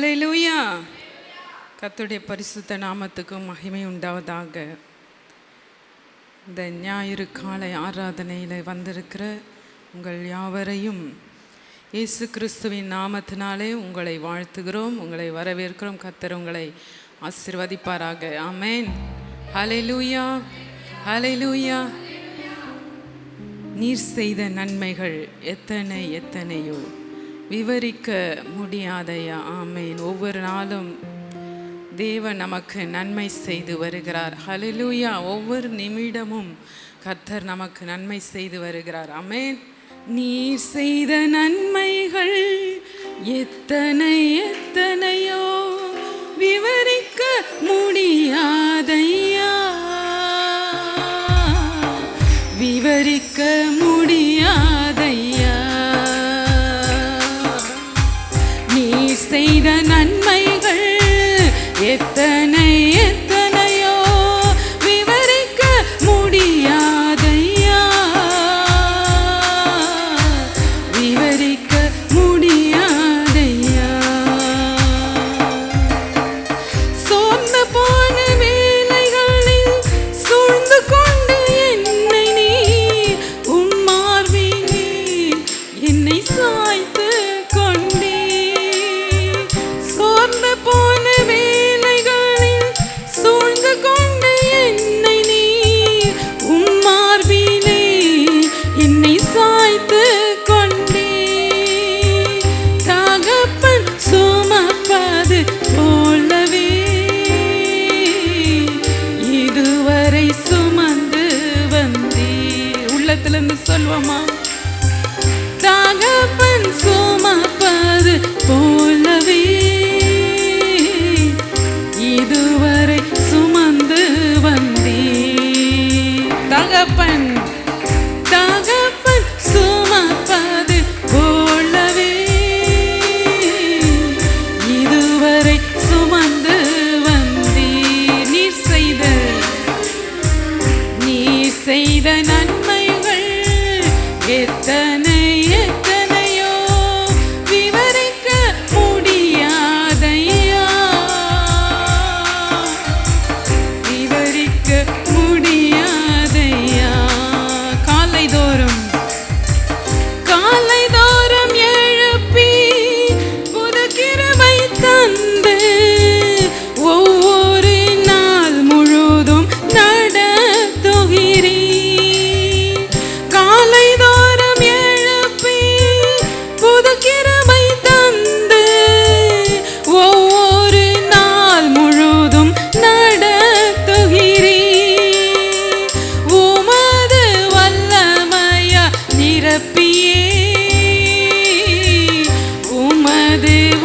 ஹalleluya கத்துடைய பரிசுத்த நாமத்துக்கு மகிமை உண்டாவதாக. இந்த ஞாயிறு காலை ஆராதனையில் வந்திருக்கிற உங்கள் யாவரையும் இயேசு கிறிஸ்துவின் நாமத்தினாலே உங்களை வாழ்த்துகிறோம் உங்களை வரவேற்கிறோம். கத்தர் உங்களை ஆசிர்வதிப்பாராக. ஆமென். ஹalleluya ஹalleluya நீர் செய்த நன்மைகள் எத்தனை எத்தனையோ. விவரிக்க முடியாதையா? ஆமேன். ஒவ்வொரு நாளும் தேவன் நமக்கு நன்மை செய்து வருகிறார். ஹலிலூயா ஒவ்வொரு நிமிடமும் கர்த்தர் நமக்கு நன்மை செய்து வருகிறார். அமேன் நீர் செய்த நன்மைகள் எத்தனை எத்தனையோ. விவரிக்க முடியாதையா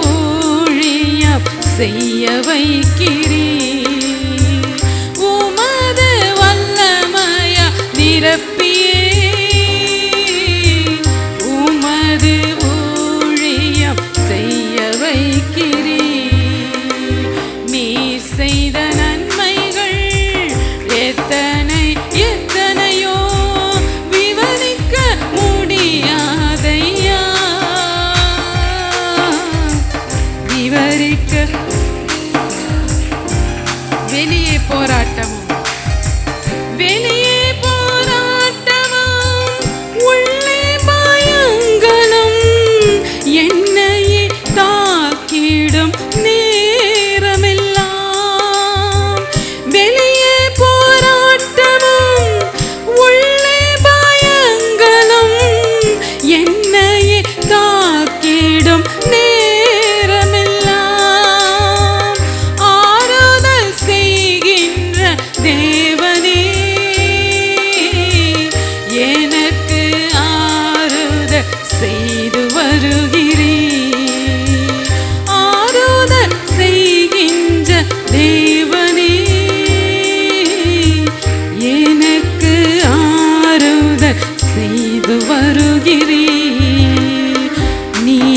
ஊழியம் செய்ய வைக்கிறீ உமது வல்லமய நிரப்பியே விவரிக்க வெளியே போராட்டமும்.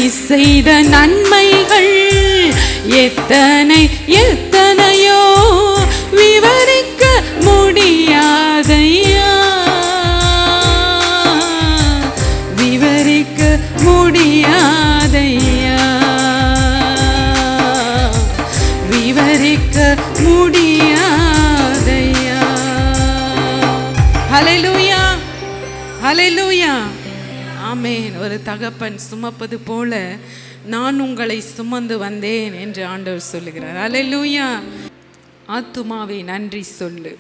செய்த நன்மைகள் எத்தனை எத்தனையோ விவரிக்க முடியாதையா தகப்பன் சுமப்பது போல நான் உங்களை சுமந்து வந்தேன் என்று ஆண்டவர் சொல்லுகிறார். அலையூயா ஆத்துமாவே நன்றி சொல்லு.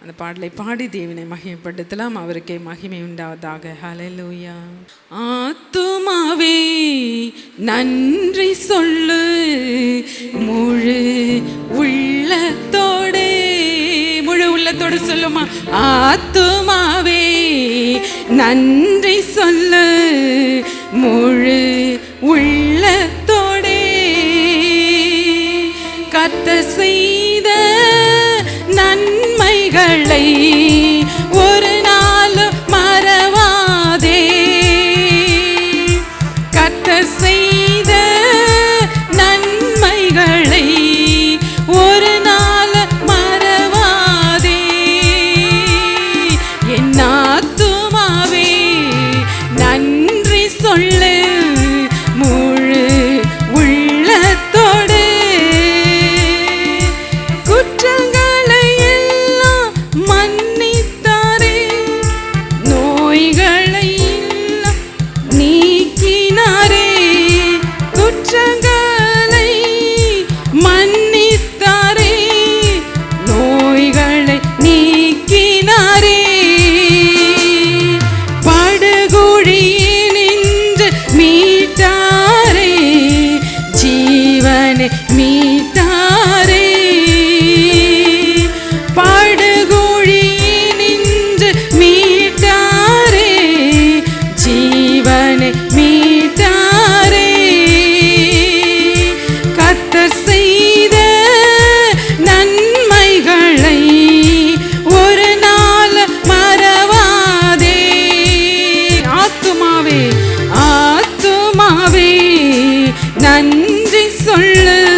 அந்த பாடலை பாடி தேவனை மகிமைப்படுத்தலாம். அவருக்கே மகிமை உண்டாவதாக. ஹalleluya ஆத்துமாவே நன்றி சொல்லு. முழு உள்ளத்தோடே முழு உள்ளத்தோடு சொல்லுமா ஆத்துமாவே நன்றி சொல்ல முழு உள்ளத்தோடே. கத்த செய்த நன்மைகளை சொல்லு முழு உள்ளத்தோடு. குற்றங்களை எல்லாம் மன்னித்தாரே நோய்களை எல்லாம் நீக்கினாரே. குற்றங்களை மன்னித்தாரே நோய்களை நீக்கினாரே. படுகுழியே ஆத்துமாவே ஆத்துமாவே நன்றி சொல்லு.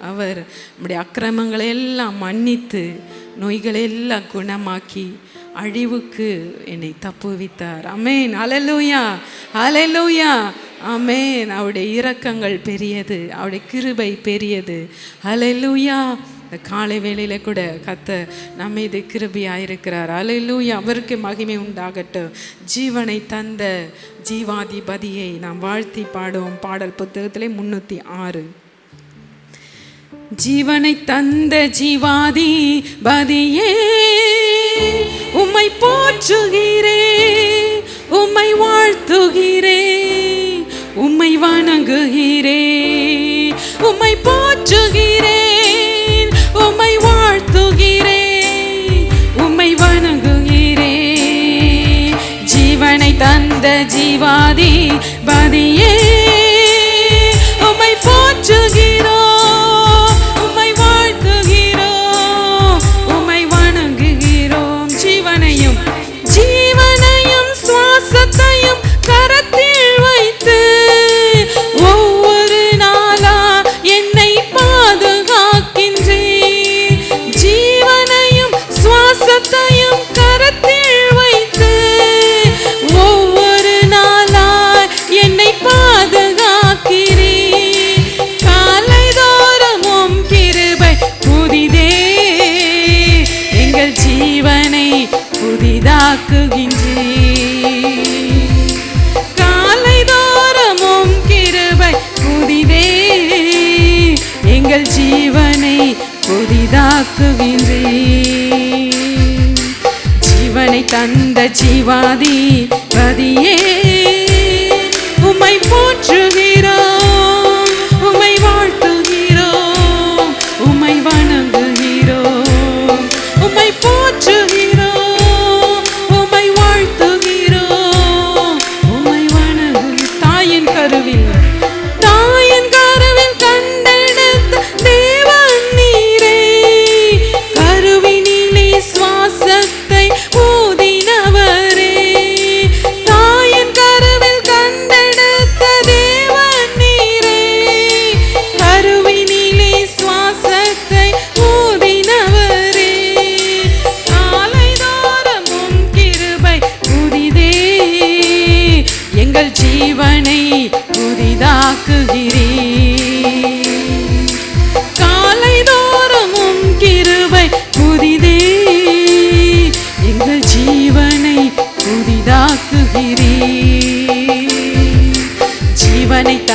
அவர் நம்முடைய அக்கிரமங்களை எல்லாம் மன்னித்து நோய்களை எல்லாம் குணமாக்கி அழிவுக்கு என்னை தப்புவித்தார். அமேன் அலலூயா அலலூயா அமேன் அவருடைய இரக்கங்கள் பெரியது. அவருடைய கிருபை பெரியது. அலலூயா இந்த காலை வேளையில் கூட கத்த நம்ம இது கிருபியாக இருக்கிறார் அலையிலூயா அவருக்கு மகிமை உண்டாகட்டும். ஜீவனை தந்த ஜீவாதிபதியை நாம் வாழ்த்தி பாடுவோம். பாடல் புத்தகத்திலே முன்னூற்றி ஆறு. ஜீவனை தந்த ஜீவாதி பதியே. உம்மை போற்றுகிறே உம்மை வாழ்த்துகிறே உம்மை வணங்குகிறே. உம்மை போற்றுகிறேன் உம்மை வாழ்த்துகிறே உம்மை வணங்குகிறே. ஜீவனை தந்த ஜீவாதி பதியே. எங்கள் ஜீவனை புதிதாக்குகின்றே ஜீவனை தந்த ஜீவாதி பதியே உம்மை போற்றுகிறோம்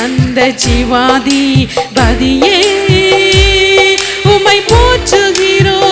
தந்த ஜீவாதி பதியே. உமை போற்றுகிறோம்.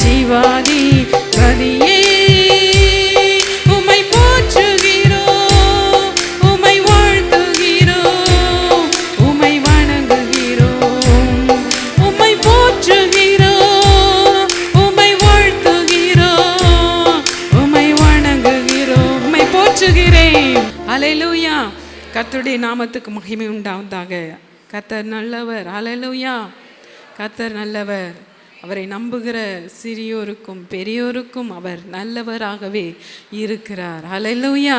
ஜீவாதி கதியே உம்மை போற்றுகிறோம் உம்மை வாழ்த்துகிறோம் உம்மை வணங்குகிறோம் உம்மை போற்றுகிறோம் உம்மை வாழ்த்துகிறோம் உம்மை வணங்குகிறோம் உம்மை போற்றுகிறேன். அலையிலூயா கர்த்தருடைய நாமத்துக்கு மகிமை உண்டாவதாக. கத்தர் நல்லவர். அலலுயா கத்தர் நல்லவர். அவரை நம்புகிற சிறியோருக்கும் பெரியோருக்கும் அவர் நல்லவராகவே இருக்கிறார். அலையிலூயா